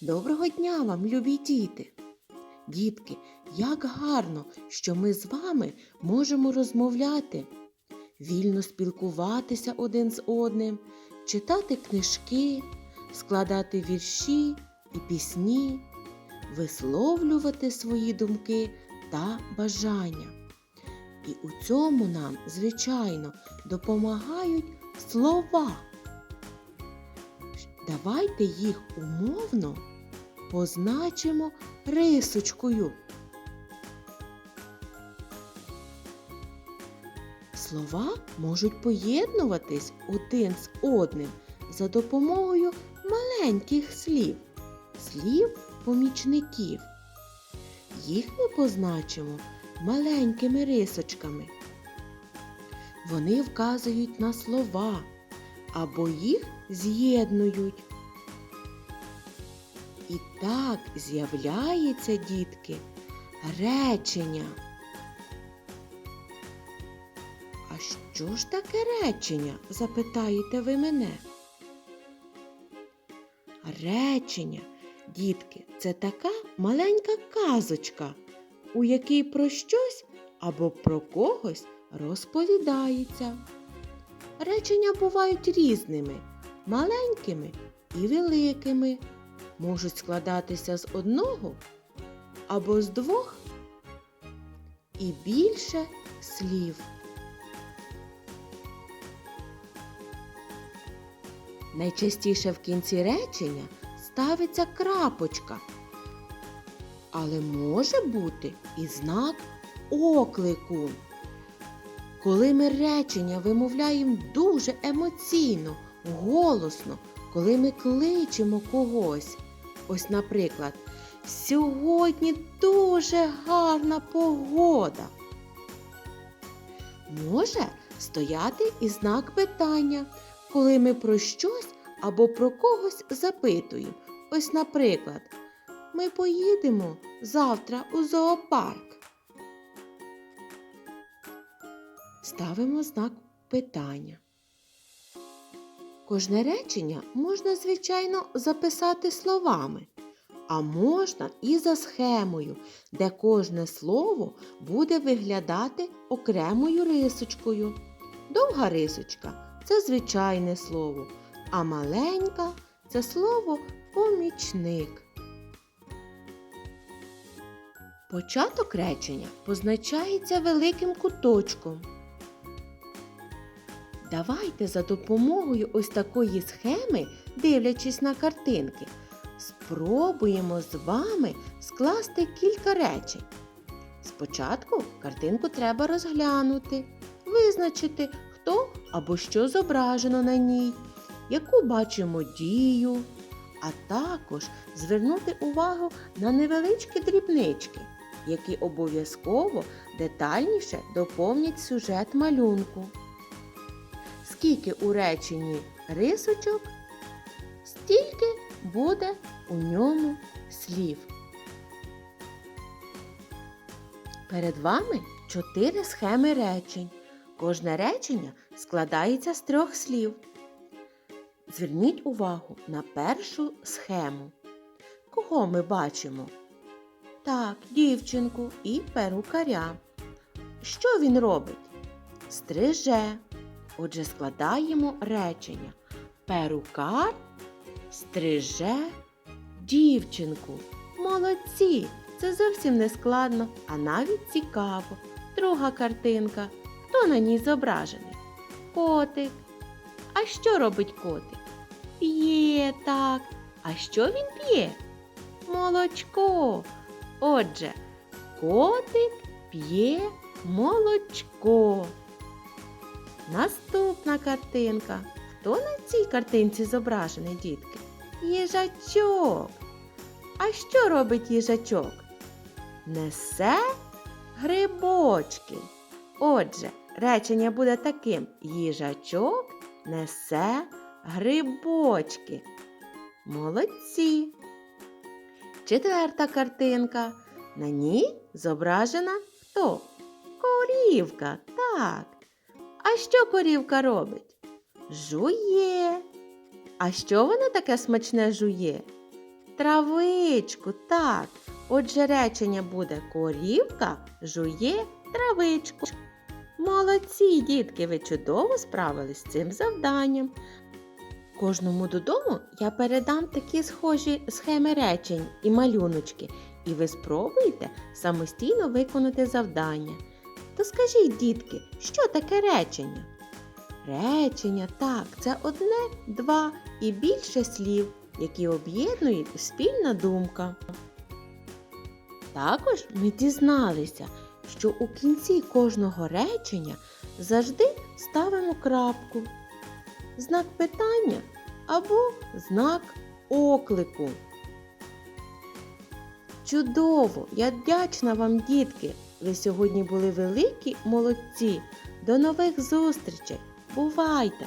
Доброго дня вам, любі діти! Дітки, як гарно, що ми з вами можемо розмовляти, вільно спілкуватися один з одним, читати книжки, складати вірші і пісні, висловлювати свої думки та бажання. І у цьому нам, звичайно, допомагають слова. Давайте їх умовно позначимо рисочкою. Слова можуть поєднуватись один з одним за допомогою маленьких слів, слів помічників. Їх ми позначимо маленькими рисочками. Вони вказують на слова або їх з'єднують. І так з'являється, дітки, речення. А що ж таке речення? запитаєте ви мене. Речення, дітки, це така маленька казочка, у якій про щось або про когось розповідається. Речення бувають різними, маленькими і великими, можуть складатися з одного або з двох і більше слів. Найчастіше в кінці речення ставиться крапочка, але може бути і знак оклику. Коли ми речення вимовляємо дуже емоційно, голосно, коли ми кличемо когось. Ось, наприклад, сьогодні дуже гарна погода. Може стояти і знак питання, коли ми про щось або про когось запитуємо. Ось, наприклад, ми поїдемо завтра у зоопарк. Ставимо знак питання. Кожне речення можна, звичайно, записати словами, а можна і за схемою, де кожне слово буде виглядати окремою рисочкою. Довга рисочка це звичайне слово, а маленька це слово помічник. Початок речення позначається великим куточком. Давайте за допомогою ось такої схеми, дивлячись на картинки, спробуємо з вами скласти кілька речень. Спочатку картинку треба розглянути, визначити, хто або що зображено на ній, яку бачимо дію, а також звернути увагу на невеличкі дрібнички, які обов'язково детальніше доповнять сюжет малюнку. Скільки у реченні рисочок, стільки буде у ньому слів. Перед вами чотири схеми речень. Кожне речення складається з трьох слів. Зверніть увагу на першу схему. Кого ми бачимо? Так, дівчинку і перукаря. Що він робить? Стриже. Отже, складаємо речення. Перукар стриже дівчинку. Молодці! Це зовсім не складно, а навіть цікаво. Друга картинка. Хто на ній зображений? Котик. А що робить котик? П'є так. А що він п'є? Молочко. Отже, котик п'є молочко. Наступна картинка. Хто на цій картинці зображений, дітки? Їжачок. А що робить їжачок? Несе грибочки. Отже, речення буде таким: їжачок несе грибочки. Молодці. Четверта картинка. На ній зображена хто? Корівка. Так. А що корівка робить? Жує. А що вона таке смачне жує? Травичку, так. Отже, речення буде корівка жує травичку. Молодці, дітки, ви чудово справились з цим завданням. Кожному додому я передам такі схожі схеми речень і малюночки, і ви спробуєте самостійно виконати завдання. То скажіть, дітки, що таке речення? Речення, так, це одне, два і більше слів, які об'єднують спільна думка. Також ми дізналися, що у кінці кожного речення завжди ставимо крапку, знак питання або знак оклику. Чудово! Я вдячна вам, дітки! Ви сьогодні були великі молодці. До нових зустрічей! Бувайте!